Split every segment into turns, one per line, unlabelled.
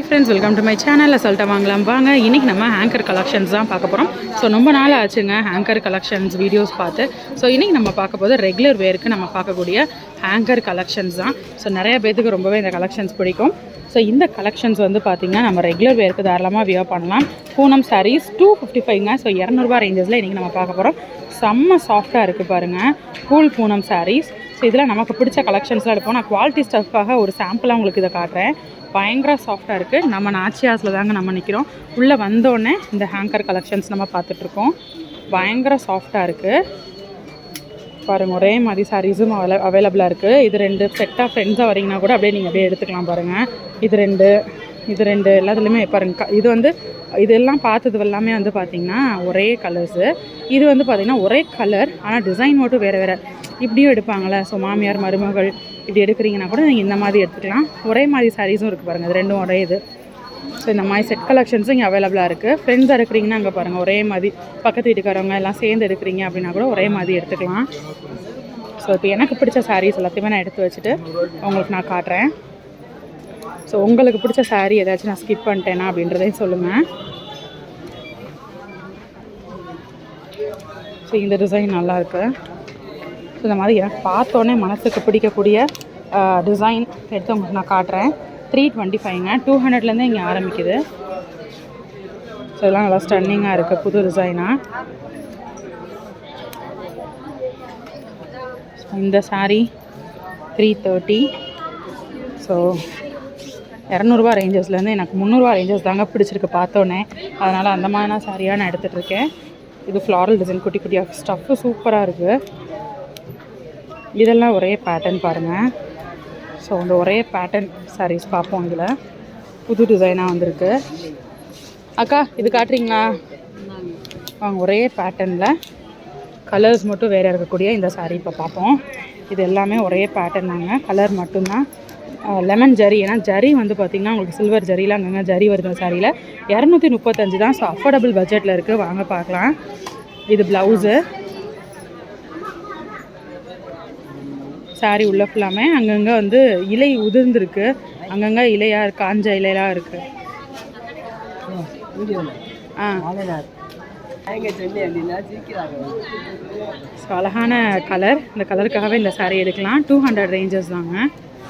Hi friends welcome to my சேனலில் சொல்லிட்டு வாங்கலாம். வாங்க இன்றைக்கி நம்ம ஹேங்கர் கலெக்ஷன்ஸ் தான் பார்க்க போகிறோம் ஸோ ரொம்ப நாள் ஆச்சுங்க ஹேங்கர் கலெக்ஷன்ஸ் வீடியோஸ் பார்த்து. ஸோ இன்றைக்கி நம்ம பார்க்க போது ரெகுலர் வேருக்கு நம்ம பார்க்கக்கூடிய ஹேங்கர் கலெக்ஷன்ஸ் தான். ஸோ நிறைய பேத்துக்கு ரொம்பவே இந்த கலெக்ஷன்ஸ் பிடிக்கும். ஸோ இந்த கலெக்ஷன்ஸ் வந்து பார்த்திங்கன்னா நம்ம ரெகுலர் வேருக்கு தாராளமாக வியோ பண்ணலாம். பூனம் சாரீஸ் டூ ஃபிஃப்டி ஃபைவ்ங்க ஸோ இரநூறுபா ரேஞ்சஸில் இன்றைக்கி நம்ம பார்க்க போகிறோம் செம்ம சாஃப்டாக இருக்குது பாருங்கள் கூல் பூனம் சாரீஸ் ஸோ இதில் நமக்கு பிடிச்ச கலெக்ஷன்ஸ்லாம் எடுப்போம். நான் குவாலிட்டி ஸ்டஃப்பாக ஒரு சாம்பிளாக உங்களுக்கு இதை காட்டுறேன். பயங்கர சாஃப்டாக இருக்குது நம்ம நாச்சியாஸில் தாங்க நம்ம நிற்கிறோம் உள்ளே வந்தோடனே இந்த ஹேங்கர் கலெக்ஷன்ஸ் நம்ம பார்த்துட்ருக்கோம் பயங்கர சாஃப்டாக இருக்குது பாருங்கள் ஒரே மாதிரி சாரீஸும் அவை அவைலபிளாக இருக்குது இது ரெண்டு செட்டாக ஃப்ரெண்ட்ஸாக வரீங்கன்னா கூட அப்படியே நீங்கள் அப்படியே எடுத்துக்கலாம் பாருங்கள் இது ரெண்டு இது ரெண்டு எல்லாத்துலேயுமே பாருங்க. க- இது வந்து இதெல்லாம் பார்த்தது எல்லாமே வந்து பார்த்திங்கன்னா ஒரே கலர்ஸு இது வந்து பார்த்திங்கன்னா ஒரே கலர் ஆனால் டிசைன் மட்டும் வேறு வேறு. இப்படியும் எடுப்பாங்களே ஸோ மாமியார் மருமகள் இப்படி எடுக்கிறீங்கன்னா கூட நீங்கள் இந்த மாதிரி எடுத்துக்கலாம். ஒரே மாதிரி சாரீஸும் இருக்குது பாருங்கள் இது ரெண்டும் ஒரே இது. ஸோ இந்த மாதிரி செட் கலெக்ஷன்ஸும் இங்கே அவைலபிளாக இருக்குது ஃப்ரெண்ட்ஸாக இருக்கிறீங்கன்னா அங்கே பாருங்கள் ஒரே மாதிரி. பக்கத்து வீட்டுக்காரவங்க எல்லாம் சேர்ந்து எடுக்கிறீங்க அப்படின்னா கூட ஒரே மாதிரி எடுத்துக்கலாம். ஸோ இப்போ எனக்கு பிடிச்ச சாரீஸ் எல்லாத்தையுமே நான் எடுத்து வச்சுட்டு உங்களுக்கு நான் காட்டுறேன். ஸோ உங்களுக்கு பிடிச்ச சாரீ ஏதாச்சும் நான் ஸ்கிப் பண்ணிட்டேனா அப்படின்றதையும் சொல்லுங்கள் ஸோ இந்த டிசைன் நல்லாயிருக்கு ஸோ இந்த மாதிரி எனக்கு பார்த்தோன்னே மனசுக்கு பிடிக்கக்கூடிய டிசைன் எடுத்து உங்களுக்கு நான் காட்டுறேன். த்ரீ டுவெண்ட்டி ஃபைவ்ங்க டூ ஹண்ட்ரட்லேருந்து இங்கே ஆரம்பிக்குது. ஸோ இதெல்லாம் நல்லா ஸ்டன்னிங்காக இருக்குது புது டிசைனாக இந்த saree த்ரீ தேர்ட்டி ஸோ இரநூறுபா ரேஞ்சஸ்லேருந்து எனக்கு முந்நூறுரூவா ரேஞ்சஸ் தாங்க பிடிச்சிருக்கு பார்த்தோன்னே. அதனால் அந்த மாதிரியான சாரியாக நான் எடுத்துகிட்ருக்கேன் இது ஃப்ளாரல் டிசைன் குட்டி குட்டியாக ஸ்டஃப்பு சூப்பராக இருக்குது இதெல்லாம் ஒரே பேட்டர்ன் பாருங்கள் ஸோ அந்த ஒரே பேட்டர்ன் சாரீஸ் பார்ப்போம் இதில். புது டிசைனாக வந்திருக்கு. அக்கா இது காட்டுறீங்களா? வாங்க ஒரே பேட்டர்னில் கலர்ஸ் மட்டும் வேறு இருக்கக்கூடிய இந்த சாரீ இப்போ பார்ப்போம். இது எல்லாமே ஒரே பேட்டர்ன் தாங்க. கலர் மட்டும்தான். லெமன் ஜரி ஏன்னா ஜரி வந்து பார்த்திங்கன்னா உங்களுக்கு சில்வர் ஜரியில் அங்கங்கே ஜரி வருது சாரியில் இரநூத்தி முப்பத்தஞ்சு தான். ஸோ அஃபோர்டபுள் பட்ஜெட்டில் இருக்குது வாங்க பார்க்கலாம். இது ப்ளவுஸு சாரி உள்ள ஃபுல்லாமே அங்கங்கே வந்து இலை உதிர்ந்துருக்கு. அங்கங்கே இலையாக இருக்குது காஞ்ச இலையெல்லாம் இருக்குது ஆ. ஸோ அழகான கலர் இந்த கலருக்காகவே இந்த சாரீ எடுக்கலாம். டூ ஹண்ட்ரட் ரேஞ்சஸ் தாங்க.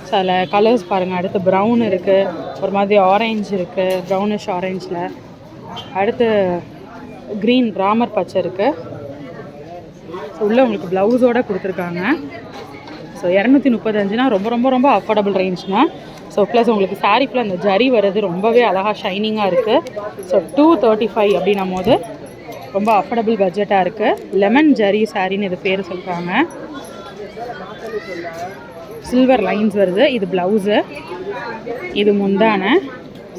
ஸோ அதில் கலர்ஸ் பாருங்கள் அடுத்து ப்ரௌன் இருக்குது ஒரு மாதிரி ஆரஞ்சு இருக்குது ப்ரௌனிஷ் ஆரஞ்சில் அடுத்து க்ரீன் ராமர் பச்சை இருக்குது ஸோ உள்ளே உங்களுக்கு ப்ளவுஸோடு கொடுத்துருக்காங்க. ஸோ இரநூத்தி முப்பத்தஞ்சுனா ரொம்ப ரொம்ப ரொம்ப அஃபோர்டபுள் ரேஞ்ச்னா ஸோ ப்ளஸ் உங்களுக்கு saree ஃபுல்லாக அந்த ஜரி வர்றது ரொம்பவே அழகாக ஷைனிங்காக இருக்குது ஸோ டூ தேர்ட்டி ஃபைவ் அப்படின்னும் போது ரொம்ப அஃபோர்டபுள் பட்ஜெட்டாக இருக்குது லெமன் ஜரி சாரின்னு இது பேர் சொல்கிறாங்க சில்வர் லைன்ஸ் வருது. இது ப்ளவுஸு இது முந்தான.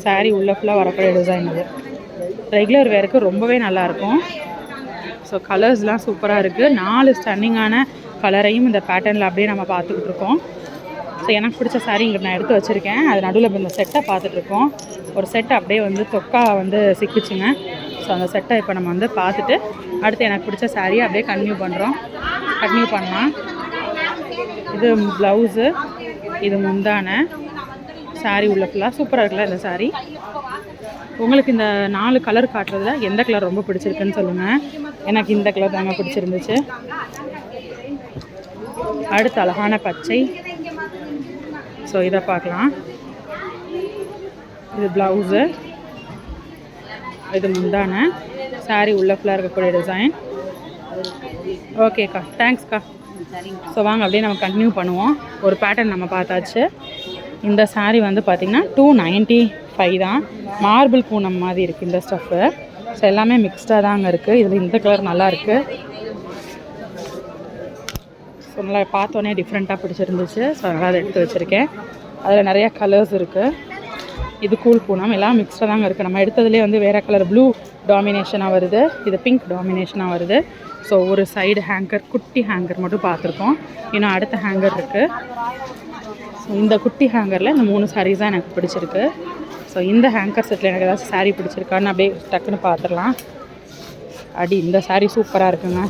Saree உள்ள ஃபுல்லாக வரக்கூடிய டிசைன் இது. ரெகுலர் வேருக்கு ரொம்பவே நல்லாயிருக்கும் ஸோ கலர்ஸ்லாம் சூப்பராக இருக்குது நாலு ஸ்டன்னிங்கான கலரையும் இந்த பேட்டர்னில் அப்படியே நம்ம பார்த்துக்கிட்டு இருக்கோம். ஸோ எனக்கு பிடிச்ச சாரீ இங்கே நான் எடுத்து வச்சுருக்கேன். அது நடுவில் இந்த செட்டை பார்த்துட்ருக்கோம் ஒரு செட்டை அப்படியே வந்து தொக்கா வந்து சிக்கிச்சுங்க. ஸோ அந்த செட்டை இப்போ நம்ம வந்து பார்த்துட்டு அடுத்து எனக்கு பிடிச்ச சாரியை அப்படியே கன்டினியூ பண்ணுறோம் கன்டினியூ பண்ணலாம். இது ப்ளவுஸு இது முந்தான. Saree உள்ள ஃபுல்லாக சூப்பராக இருக்குல்ல இந்த saree? உங்களுக்கு இந்த நாலு கலர் காட்டுறதுல எந்த கலர் ரொம்ப பிடிச்சிருக்குன்னு சொல்லுங்கள் எனக்கு இந்த கலர் தாங்க பிடிச்சிருந்துச்சு. அடுத்து அழகான பச்சை. ஸோ இதை பார்க்கலாம். இது ப்ளவுஸு இது முந்தான. Saree உள்ள ஃபுல்லாக இருக்கக்கூடிய டிசைன் ஓகேக்கா தேங்க்ஸ்க்கா ஸோ வாங்க அப்படியே நம்ம கண்டினியூ பண்ணுவோம். ஒரு பேட்டர்ன் நம்ம பார்த்தாச்சு. இந்த saree வந்து பார்த்திங்கன்னா டூ நைன்ட்டி ஃபைவ் தான். மார்பிள் பூனம் மாதிரி இருக்குது இந்த ஸ்டஃப்பு ஸோ எல்லாமே மிக்ஸ்டாக தாங்க இருக்குது இதில் இந்த கலர் நல்லா இருக்குது ஸோ நல்லா பார்த்தோன்னே டிஃப்ரெண்ட்டாக பிடிச்சிருந்துச்சு. ஸோ அதனால் அதை எடுத்து வச்சுருக்கேன். அதில் நிறைய கலர்ஸ் இருக்குது இது கூல் பூனம். எல்லாம் மிக்ஸ்டாக தாங்க இருக்குது நம்ம எடுத்ததுலேயே வந்து வேறு கலர் ப்ளூ டாமினேஷனாக வருது. இது பிங்க் டாமினேஷனாக வருது. ஸோ ஒரு சைடு ஹேங்கர் குட்டி ஹேங்கர் மட்டும் பார்த்துருக்கோம். இன்னும் அடுத்த ஹேங்கர் இருக்குது ஸோ இந்த குட்டி ஹேங்கரில் இந்த மூணு சாரீஸ் தான் எனக்கு பிடிச்சிருக்கு. ஸோ இந்த ஹேங்கர் செட்டில் எனக்கு ஏதாச்சும் சாரீ பிடிச்சிருக்கான்னு அப்படியே டக்குன்னு பார்த்துடலாம். அடி இந்த சாரீ சூப்பராக இருக்குங்க.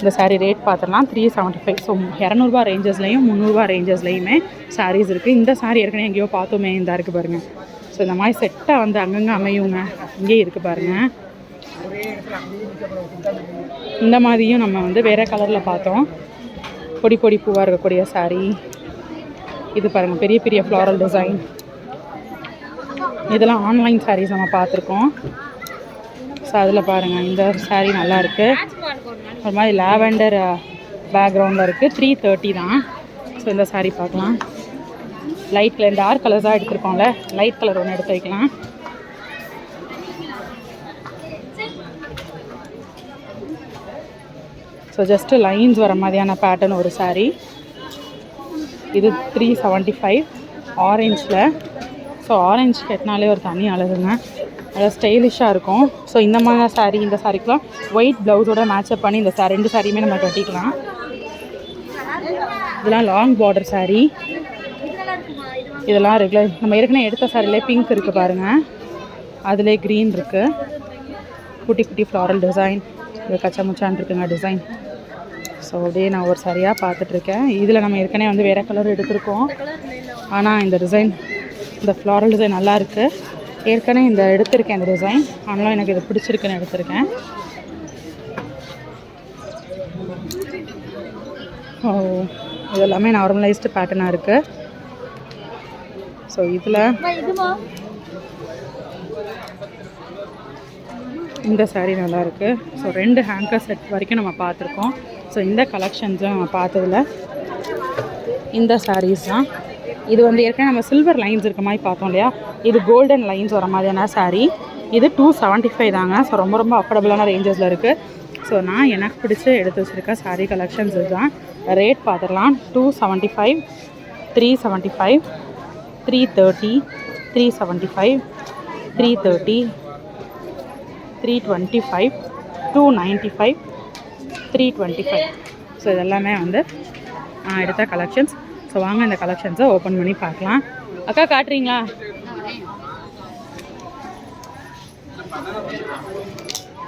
இந்த சாரீ ரேட் பார்த்துடலாம் த்ரீ செவன்ட்டி ஃபைவ் ஸோ இரநூறுபா ரேஞ்சஸ்லையும் முந்நூறுபா ரேஞ்சஸ்லையுமே சாரீஸ் இருக்குது இந்த சாரீ ஏற்கனவே எங்கேயோ பார்த்தோமே இந்த இருக்குது பாருங்கள் ஸோ இந்த மாதிரி செட்டாக வந்து அங்கங்கே அமையுங்க. இங்கேயே இருக்குது பாருங்கள் இந்த மாதிரியும் நம்ம வந்து வேறு கலரில் பார்த்தோம். பொடி பொடி பூவாக இருக்கக்கூடிய சாரீ இது பாருங்கள் பெரிய பெரிய ஃப்ளாரல் டிசைன் இதெல்லாம் ஆன்லைன் சாரீஸ் நம்ம பார்த்துருக்கோம். ஸோ அதில் பாருங்கள் இந்த சாரீ நல்லாயிருக்கு ஒரு மாதிரி லாவெண்டர் பேக்ரவுண்டில் இருக்குது த்ரீ தேர்ட்டி தான். ஸோ இந்த சாரீ பார்க்கலாம். லைட் கலர் டார்க் கலர்ஸாக எடுத்திருக்கோம்ல. லைட் கலர் ஒன்று எடுத்து வைக்கலாம். ஸோ ஜஸ்ட்டு லைன்ஸ் வர மாதிரியான பேட்டர்ன் ஒரு சாரீ இது த்ரீ செவன்ட்டி ஃபைவ் ஆரஞ்சில் ஸோ ஆரஞ்சு கட்டினாலே ஒரு தனி அழகுங்க. நல்லா ஸ்டைலிஷாக இருக்கும். ஸோ இந்த மாதிரி சாரீ இந்த சாரீக்கெலாம் ஒயிட் ப்ளவுஸோட மேட்சப் பண்ணி இந்த சாரீ ரெண்டு சாரியுமே நம்ம கட்டிக்கலாம். இதெல்லாம் லாங் பார்டர் சாரீ இதெல்லாம் ரெகுலர் நம்ம ஏற்கனவே எடுத்த சாரிலே பிங்க் இருக்குது பாருங்கள் அதிலே க்ரீன் இருக்குது குட்டி குட்டி ஃப்ளாரல் டிசைன் இது கச்சா இருக்குங்க டிசைன் ஸோ அப்படியே நான் ஒரு சரியாக பார்த்துட்ருக்கேன். இதில் நம்ம ஏற்கனவே வந்து வேறு கலர் எடுத்திருக்கோம். ஆனால் இந்த டிசைன் இந்த ஃப்ளாரல் டிசைன் நல்லாயிருக்கு ஏற்கனவே இந்த எடுத்திருக்கேன் இந்த டிசைன் ஆனாலும் எனக்கு இது பிடிச்சிருக்குன்னு எடுத்திருக்கேன். ஓ இது எல்லாமே நார்மலைஸ்டு பேட்டர்னாக இருக்குது ஸோ இதில் இந்த சாரீ நல்லாயிருக்கு ஸோ ரெண்டு ஹேங்கர் செட் வரைக்கும் நம்ம பார்த்துருக்கோம். ஸோ இந்த கலெக்ஷன்ஸும் நம்ம பார்த்ததில் இந்த சாரீஸ் தான். இது வந்து ஏற்கனவே நம்ம சில்வர் லைன்ஸ் இருக்க மாதிரி பார்த்தோம் இல்லையா? இது கோல்டன் லைன்ஸ் வர மாதிரியான சாரீ இது டூ செவன்ட்டி ஃபைவ் தாங்க. ஸோ ரொம்ப ரொம்ப அஃபோர்டபுளான ரேஞ்சஸில் இருக்குது ஸோ நான் எனக்கு பிடிச்சி எடுத்து வச்சுருக்க சாரீ கலெக்ஷன்ஸ் இதுதான். ரேட் பார்த்துடலாம். Two seventy five three seventy five three thirty three seventy five three thirty three twenty five two ninety five three twenty five so இதெல்லாமே வந்து நான் எடுத்த கலெக்ஷன்ஸ் ஸோ வாங்க இந்த கலெக்ஷன்ஸை ஓப்பன் பண்ணி பார்க்கலாம். அக்கா காட்டுறீங்களா?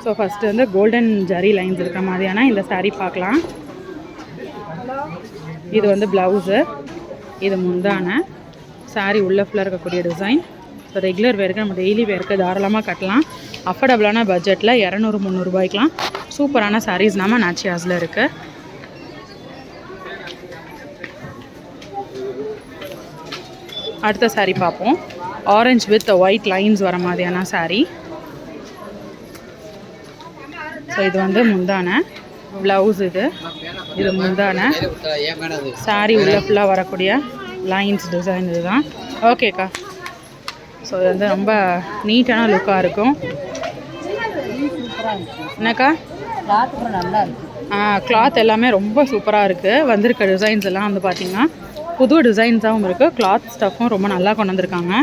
ஸோ ஃபஸ்ட்டு வந்து கோல்டன் ஜரி லைன்ஸ் இருக்கிற மாதிரியான இந்த சாரீ பார்க்கலாம். இது வந்து ப்ளவுஸு இது முந்தான. சாரீ உள்ள ஃபுல்லாக இருக்கக்கூடிய டிசைன் ஸோ ரெகுலர் வேருக்கு நம்ம டெய்லி வேருக்கு தாராளமாக கட்டலாம். அஃபோர்டபுளான பட்ஜெட்டில் இரநூறு முந்நூறுபாய்க்கெலாம் சூப்பரான சாரீஸ் நம்ம நாச்சியாஸில் இருக்குது அடுத்த saree பார்ப்போம். ஆரஞ்சு வித் ஒயிட் லைன்ஸ் வர மாதிரியான saree. ஸோ இது வந்து முந்தான. ப்ளவுஸ் இது. இது முந்தான. Saree உள்ள ஃபுல்லாக வரக்கூடிய லைன்ஸ் டிசைன் இதுதான். ஓகேக்கா ஸோ இது வந்து ரொம்ப நீட்டான லுக்காக இருக்கும். என்னக்கா? கிளாத் எல்லாமே ரொம்ப சூப்பராக இருக்குது வந்திருக்க டிசைன்ஸ் எல்லாம் வந்து பார்த்திங்கன்னா புது டிசைன்ஸாகவும் இருக்குது கிளாத் ஸ்டஃப்பும் ரொம்ப நல்லா கொண்டு வந்திருக்காங்க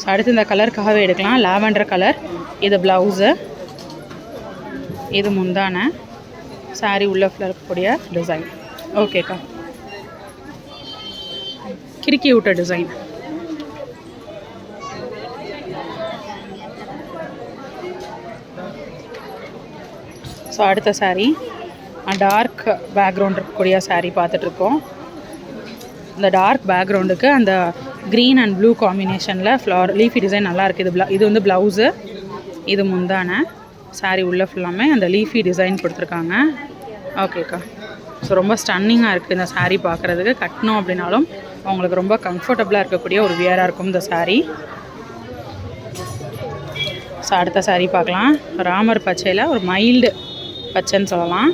ஸோ அடுத்து இந்த கலருக்காகவே எடுக்கலாம். லாவெண்டர் கலர் இது ப்ளவுஸு இது முந்தான. சாரி உள்ள ஃபுல்லாக இருக்கக்கூடிய டிசைன் ஓகேக்கா கிறுக்கி விட்ட டிசைன் ஸோ அடுத்த saree. டார்க் பேக்ரவுண்ட் இருக்கக்கூடிய saree பார்த்துட்ருக்கோம் இந்த டார்க் பேக்ரவுண்டுக்கு அந்த க்ரீன் அண்ட் ப்ளூ காம்பினேஷனில் ஃப்ளார் லீஃபி டிசைன் நல்லா இருக்குது இது இது வந்து ப்ளவுஸு இது முந்தான. Saree உள்ள ஃபுல்லாமே அந்த லீஃபி டிசைன் கொடுத்துருக்காங்க. ஓகேக்கா ஸோ ரொம்ப ஸ்டன்னிங்காக இருக்குது இந்த சாரீ பார்க்குறதுக்கு. கட்டணும் அப்படின்னாலும் அவங்களுக்கு ரொம்ப கம்ஃபர்டபுளாக இருக்கக்கூடிய ஒரு வியராக இருக்கும் இந்த சாரீ ஸோ அடுத்த சாரீ பார்க்கலாம். ராமர் பச்சையில் ஒரு மைல்டு பச்சைன்னு சொல்லலாம்.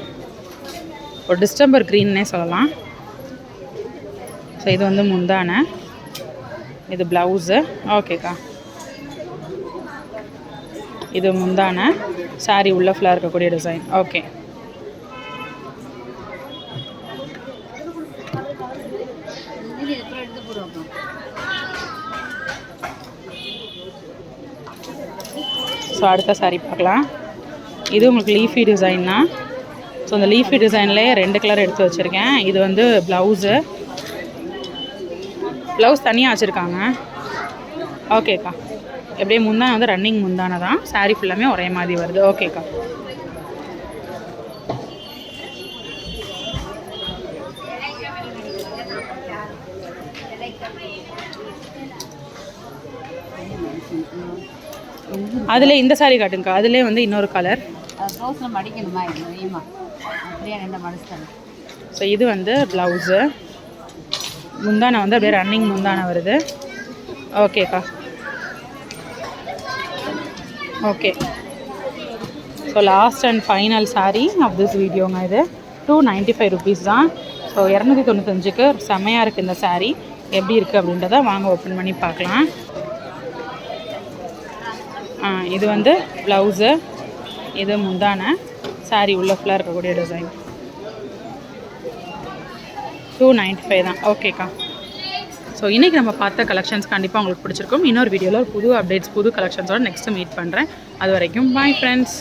ஒரு டிஸ்டம்பர் க்ரீன்னே சொல்லலாம். ஸோ இது வந்து முந்தான. இது ப்ளவுஸு ஓகேக்கா இது முந்தான. சாரி உள்ள ஃபுல்லாக இருக்கக்கூடிய டிசைன் ஓகே ஸோ அடுத்த சாரி பார்க்கலாம். இது உங்களுக்கு லீஃபி டிசைன் தான் ஸோ இந்த லீஃபி டிசைன்லேயே ரெண்டு கலர் எடுத்து வச்சுருக்கேன். இது வந்து ப்ளவுஸு ப்ளவுஸ் தனியாக வச்சுருக்காங்க. ஓகேக்கா எப்படியே முந்தான வந்து ரன்னிங் முந்தான தான். சாரீ ஃபுல்லாமே ஒரே மாதிரி வருது. ஓகேக்கா அதில் இந்த சாரீ காட்டுங்கக்கா. அதுலேயே வந்து இன்னொரு கலர்
ப்ளவுஸில் மடிக்கணுமா இது
ஸோ இது வந்து ப்ளவுஸு முந்தானை வந்து அப்படியே ரன்னிங் முந்தானை வருது. ஓகேக்கா okay so last and final sari of this வீடியோங்க இது. டூ நைன்ட்டி ஃபைவ் ருபீஸ் தான். ஸோ இரநூத்தி தொண்ணூத்தஞ்சுக்கு செம்மையாக இருக்குது இந்த சாரீ எப்படி இருக்குது அப்படின்றத வாங்க ஓப்பன் பண்ணி பார்க்கலாம். ஆ இது வந்து ப்ளவுஸு இது முந்தானை. சாரீ உள்ள ஃபுல்லாக இருக்கக்கூடிய டிசைன் டூ நைன்ட்டி ஃபைவ் தான் ஓகேக்கா ஸோ இன்றைக்கி நம்ம பார்த்த கலெக்ஷன்ஸ் கண்டிப்பாக உங்களுக்கு பிடிச்சிருக்கும். இன்னொரு வீடியோவில் புது அப்டேட்ஸ் புது கலெக்ஷன்ஸோட நெக்ஸ்ட்டு மீட் பண்ணுறேன் அது வரைக்கும் பாய் ஃப்ரெண்ட்ஸ்